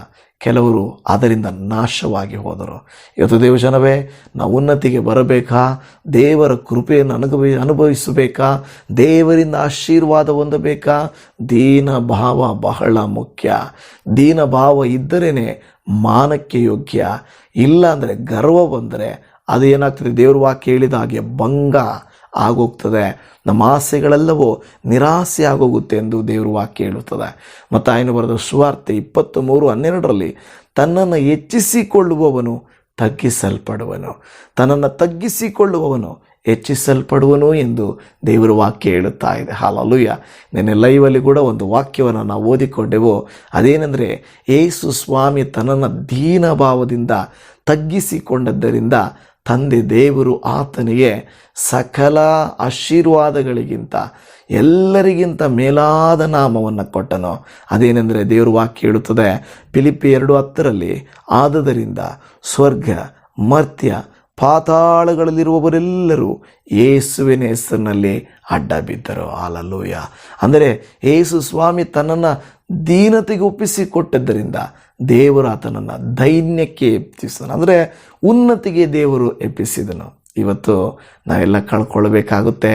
ಕೆಲವರು ಅದರಿಂದ ನಾಶವಾಗಿ ಹೋದರು. ಇವತ್ತು ದೇವಜನವೇ, ನಾವು ಉನ್ನತಿಗೆ ಬರಬೇಕಾ? ದೇವರ ಕೃಪೆಯನ್ನು ಅನುಭವಿ, ಅನುಭವಿಸಬೇಕಾ? ದೇವರಿಂದ ಆಶೀರ್ವಾದ ಹೊಂದಬೇಕಾ? ದೀನ ಭಾವ ಬಹಳ ಮುಖ್ಯ. ದೀನ ಭಾವ ಇದ್ದರೇ ಮಾನಕ್ಕೆ ಯೋಗ್ಯ. ಇಲ್ಲ ಅಂದರೆ ಗರ್ವ ಬಂದರೆ ಅದು ಏನಾಗ್ತದೆ? ದೇವ್ರ ವಾಕ್ಯ ಹೇಳಿದ ಹಾಗೆ ಭಂಗ. ಆಗೋಗ್ತದೆ. ನಮ್ಮ ಆಸೆಗಳೆಲ್ಲವೂ ನಿರಾಸೆ ಆಗೋಗುತ್ತೆ ಎಂದು ದೇವರು ವಾಕ್ಯ ಹೇಳುತ್ತದೆ. ಮತ್ತು ಆಯ್ನು ಬರೆದ ಸುವಾರ್ತೆ ಇಪ್ಪತ್ತು ಮೂರು ಹನ್ನೆರಡರಲ್ಲಿ ತನ್ನನ್ನು ಹೆಚ್ಚಿಸಿಕೊಳ್ಳುವವನು ತಗ್ಗಿಸಲ್ಪಡುವನು. ತನ್ನನ್ನು ತಗ್ಗಿಸಿಕೊಳ್ಳುವವನು ಹೆಚ್ಚಿಸಲ್ಪಡುವನು ಎಂದು ದೇವರ ವಾಕ್ಯ ಹೇಳುತ್ತಾ ಇದೆ. ಹಾಲಲುಯ್ಯ ನಿನ್ನೆ ಲೈವಲ್ಲಿ ಕೂಡ ಒಂದು ವಾಕ್ಯವನ್ನು ನಾವು ಓದಿಕೊಂಡೆವು. ಅದೇನೆಂದರೆ ಏಸು ಸ್ವಾಮಿ ತನ್ನನ್ನು ದೀನಭಾವದಿಂದ ತಗ್ಗಿಸಿಕೊಂಡದ್ದರಿಂದ ತಂದೆ ದೇವರು ಆತನಿಗೆ ಸಕಲ ಆಶೀರ್ವಾದಗಳಿಗಿಂತ ಎಲ್ಲರಿಗಿಂತ ಮೇಲಾದ ನಾಮವನ್ನು ಕೊಟ್ಟನು. ಅದೇನೆಂದರೆ ದೇವರು ವಾಕ್ಯ ಹೇಳುತ್ತದೆ ಪಿಲಿಪಿ ಎರಡು ಹತ್ತರಲ್ಲಿ, ಆದದರಿಂದ ಸ್ವರ್ಗ, ಮರ್ತ್ಯ, ಪಾತಾಳಗಳಲ್ಲಿರುವವರೆಲ್ಲರೂ ಯೇಸುವಿನ ಹೆಸರಿನಲ್ಲಿ ಅಡ್ಡ ಬಿದ್ದರು ಹಾಲಲ್ಲೂಯ. ಅಂದರೆ ಯೇಸು ಸ್ವಾಮಿ ತನ್ನನ್ನು ದೀನತೆಗೆ ಒಪ್ಪಿಸಿಕೊಟ್ಟದ್ದರಿಂದ ದೇವರು ಆತನನ್ನು ದೈನ್ಯಕ್ಕೆ ಎಬ್ಬಿಸಿದನು ಅಂದರೆ ಉನ್ನತಿಗೆ ದೇವರು ಎಬ್ಬಿಸಿದನು ಇವತ್ತು ನಾವೆಲ್ಲ ಕಳ್ಕೊಳ್ಬೇಕಾಗುತ್ತೆ.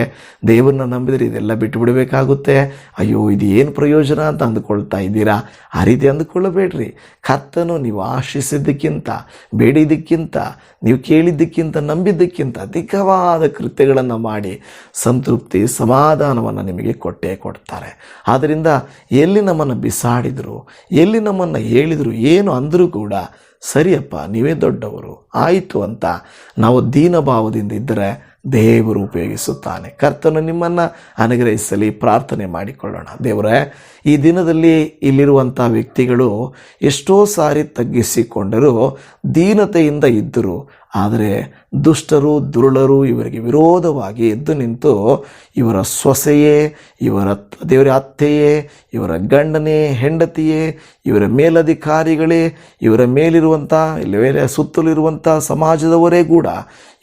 ದೇವರನ್ನ ನಂಬಿದರೆ ಇದೆಲ್ಲ ಬಿಟ್ಟು ಬಿಡಬೇಕಾಗುತ್ತೆ ಅಯ್ಯೋ, ಇದು ಏನು ಪ್ರಯೋಜನ ಅಂತ ಅಂದುಕೊಳ್ತಾ ಇದ್ದೀರಾ? ಆ ರೀತಿ ಅಂದುಕೊಳ್ಳಬೇಡ್ರಿ. ಕರ್ತನು ನೀವು ಆಶಿಸಿದ್ದಕ್ಕಿಂತ, ಬೇಡಿದ್ದಕ್ಕಿಂತ, ನೀವು ಕೇಳಿದ್ದಕ್ಕಿಂತ, ನಂಬಿದ್ದಕ್ಕಿಂತ ಅಧಿಕವಾದ ಕೃತ್ಯಗಳನ್ನು ಮಾಡಿ ಸಂತೃಪ್ತಿ, ಸಮಾಧಾನವನ್ನು ನಿಮಗೆ ಕೊಟ್ಟೇ ಕೊಡ್ತಾರೆ. ಆದ್ದರಿಂದ ಎಲ್ಲಿ ನಮ್ಮನ್ನು ಬಿಸಾಡಿದರು, ಎಲ್ಲಿ ನಮ್ಮನ್ನು ಹೇಳಿದರು, ಏನು ಅಂದರೂ ಕೂಡ ಸರಿಯಪ್ಪ, ನೀವೇ ದೊಡ್ಡವರು, ಆಯಿತು ಅಂತ ನಾವು ದೀನಭಾವದಿಂದ ಇದ್ದರೆ ದೇವರು ಉಪಯೋಗಿಸುತ್ತಾನೆ. ಕರ್ತನು ನಿಮ್ಮನ್ನು ಅನುಗ್ರಹಿಸಲಿ, ಪ್ರಾರ್ಥನೆ ಮಾಡಿಕೊಳ್ಳೋಣ. ದೇವರೇ, ಈ ದಿನದಲ್ಲಿ ಇಲ್ಲಿರುವಂಥ ವ್ಯಕ್ತಿಗಳು ಎಷ್ಟೋ ಸಾರಿ ತಗ್ಗಿಸಿಕೊಂಡರೂ ದೀನತೆಯಿಂದ ಇದ್ದರು. ಆದರೆ ದುಷ್ಟರು, ದುರುಳರು ಇವರಿಗೆ ವಿರೋಧವಾಗಿ ಎದ್ದು ನಿಂತು ಇವರ ಸೊಸೆಯೇ ಇವರ ದೇವರ ಅತ್ತೆಯೇ, ಇವರ ಗಂಡನೇ, ಹೆಂಡತಿಯೇ, ಇವರ ಮೇಲಧಿಕಾರಿಗಳೇ, ಇವರ ಮೇಲಿರುವಂಥ, ಇಲ್ಲಿ ಬೇರೆ ಸುತ್ತಲಿರುವಂಥ ಸಮಾಜದವರೇ ಕೂಡ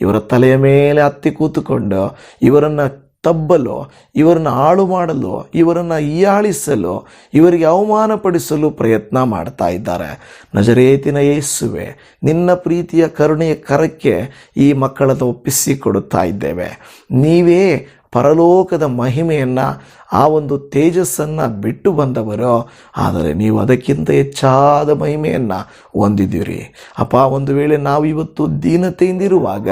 ಇವರ ತಲೆಯ ಮೇಲೆ ಹತ್ತಿ ಕೂತುಕೊಂಡು ಇವರನ್ನು ತಬ್ಬಲು, ಇವರನ್ನು ಹಾಳು ಮಾಡಲು, ಇವರನ್ನು ಹೀಯಾಳಿಸಲು, ಇವರಿಗೆ ಅವಮಾನಪಡಿಸಲು ಪ್ರಯತ್ನ ಮಾಡ್ತಾ ಇದ್ದಾರೆ. ನಜರೇತಿನ ಯೇಸುವೆ, ನಿನ್ನ ಪ್ರೀತಿಯ ಕರುಣೆಯ ಕರಕ್ಕೆ ಈ ಮಕ್ಕಳನ್ನು ಒಪ್ಪಿಸಿಕೊಡುತ್ತಾ ಇದ್ದೇವೆ. ನೀವೇ ಪರಲೋಕದ ಮಹಿಮೆಯನ್ನು, ಆ ಒಂದು ತೇಜಸ್ಸನ್ನು ಬಿಟ್ಟು ಬಂದವರು, ಆದರೆ ನೀವು ಅದಕ್ಕಿಂತ ಹೆಚ್ಚಾದ ಮಹಿಮೆಯನ್ನು ಹೊಂದಿದ್ದೀರಿ. ಅಪ್ಪ, ಒಂದು ವೇಳೆ ನಾವು ಇವತ್ತು ದೀನತೆಯಿಂದಿರುವಾಗ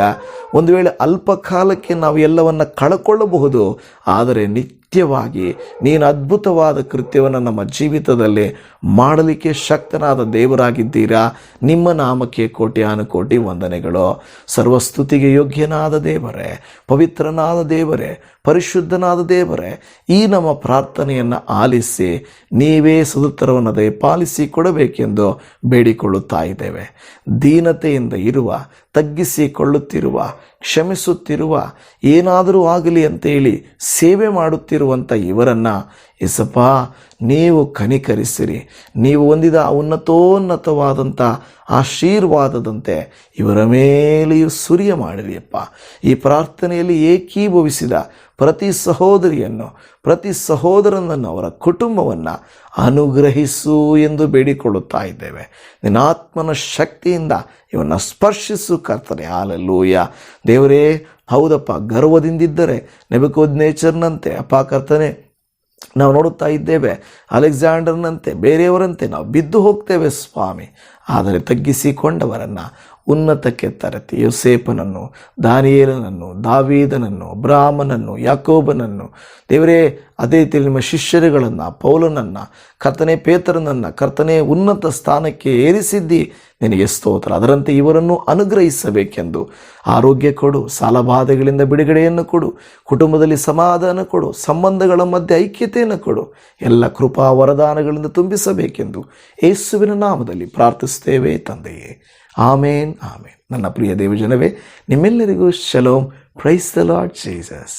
ಒಂದು ವೇಳೆ ಅಲ್ಪ ಕಾಲಕ್ಕೆ ನಾವು ಎಲ್ಲವನ್ನು ಕಳ್ಕೊಳ್ಳಬಹುದು, ಆದರೆ ನಿತ್ಯವಾಗಿ ನೀನು ಅದ್ಭುತವಾದ ಕೃತ್ಯವನ್ನು ನಮ್ಮ ಜೀವಿತದಲ್ಲಿ ಮಾಡಲಿಕ್ಕೆ ಶಕ್ತನಾದ ದೇವರಾಗಿದ್ದೀರಾ? ನಿಮ್ಮ ನಾಮಕ್ಕೆ ಕೋಟಿ ಅನುಕೋಟಿ ವಂದನೆಗಳು. ಸರ್ವಸ್ತುತಿಗೆ ಯೋಗ್ಯನಾದ ದೇವರೇ, ಪವಿತ್ರನಾದ ದೇವರೇ, ಪರಿಶುದ್ಧನಾದ ದೇವರೇ, ಈ ನಮ್ಮ ಪ್ರಾರ್ಥನೆಯನ್ನು ಆಲಿಸಿ, ನೀವೇ ಸದುತ್ತರವನ್ನು ದಯಪಾಲಿಸಿ ಕೊಡಬೇಕೆಂದು ಬೇಡಿಕೊಳ್ಳುತ್ತಾ ಇದ್ದೇವೆ. ದೀನತೆಯಿಂದ ಇರುವ, ತಗ್ಗಿಸಿಕೊಳ್ಳುತ್ತಿರುವ ಕ್ಷಮಿಸುತ್ತಿರುವ ಏನಾದರೂ ಆಗಲಿ ಅಂತೇಳಿ ಸೇವೆ ಮಾಡುತ್ತಿರುವಂಥ ಇವರನ್ನು ಎಸಪ್ಪ ನೀವು ಕನಿಕರಿಸಿರಿ. ನೀವು ಹೊಂದಿದ ಉನ್ನತೋನ್ನತವಾದಂಥ ಆಶೀರ್ವಾದದಂತೆ ಇವರ ಮೇಲೆಯೂ ಸುರಿಯ ಮಾಡಿರಿಯಪ್ಪ ಈ ಪ್ರಾರ್ಥನೆಯಲ್ಲಿ ಏಕೀಭವಿಸಿದ ಪ್ರತಿ ಸಹೋದರಿಯನ್ನು, ಪ್ರತಿ ಸಹೋದರನನ್ನು ಅವರ ಕುಟುಂಬವನ್ನು ಅನುಗ್ರಹಿಸು ಎಂದು ಬೇಡಿಕೊಳ್ಳುತ್ತಾ ಇದ್ದೇವೆ. ನಿನ್ನ ಆತ್ಮನ ಶಕ್ತಿಯಿಂದ ಇವನ್ನು ಸ್ಪರ್ಶಿಸು ಕರ್ತನೆ. ಹಾಲಲ್ಲೂಯ ದೇವರೇ, ಹೌದಪ್ಪ, ಗರ್ವದಿಂದಿದ್ದರೆ ನೆಬಕೋದ್ ನೇಚರ್ನಂತೆ ಅಪ್ಪ ಕರ್ತನೆ, ನಾವು ನೋಡುತ್ತಾ ಇದ್ದೇವೆ. ಅಲೆಕ್ಸಾಂಡರ್ನಂತೆ, ಬೇರೆಯವರಂತೆ ನಾವು ಬಿದ್ದು ಹೋಗ್ತೇವೆ ಸ್ವಾಮಿ. ಆದರೆ ತಗ್ಗಿಸಿಕೊಂಡವರನ್ನು ಉನ್ನತಕ್ಕೆ ತರತಿ ಯೋಸೇಪನನ್ನು ದಾನಿಯೇಲನನ್ನು, ದಾವೀದನನ್ನು ಬ್ರಾಹ್ಮನನ್ನು ಯಾಕೋಬನನ್ನು. ದೇವರೇ, ಅದೇ ರೀತಿ ನಿಮ್ಮ ಶಿಷ್ಯರುಗಳನ್ನು, ಪೌಲನನ್ನು, ಕರ್ತನೆ ಪೇತರನನ್ನು, ಕರ್ತನೆ ಉನ್ನತ ಸ್ಥಾನಕ್ಕೆ ಏರಿಸಿದ್ದಿ. ನಿನಗೆ ಸ್ತೋತ್ರ. ಅದರಂತೆ ಇವರನ್ನು ಅನುಗ್ರಹಿಸಬೇಕೆಂದು. ಆರೋಗ್ಯ ಕೊಡು, ಸಾಲಬಾಧೆಗಳಿಂದ ಬಿಡುಗಡೆಯನ್ನು ಕೊಡು, ಕುಟುಂಬದಲ್ಲಿ ಸಮಾಧಾನ ಕೊಡು, ಸಂಬಂಧಗಳ ಮಧ್ಯೆ ಐಕ್ಯತೆಯನ್ನು ಕೊಡು. ಎಲ್ಲ ಕೃಪಾ ವರದಾನಗಳಿಂದ ತುಂಬಿಸಬೇಕೆಂದು ಯೇಸುವಿನ ನಾಮದಲ್ಲಿ ಪ್ರಾರ್ಥಿಸುತ್ತೇವೆ ತಂದೆಯೇ. ಆಮೇನ್ ಆಮೇನ್ ನನ್ನ ಪ್ರಿಯ ದೇವಜನವೇ ನಿಮ್ಮೆಲ್ಲರಿಗೂ ಶಲೋಮ್ ಪ್ರೈಸ್ ದ ಲಾರ್ಡ್ ಜೀಸಸ್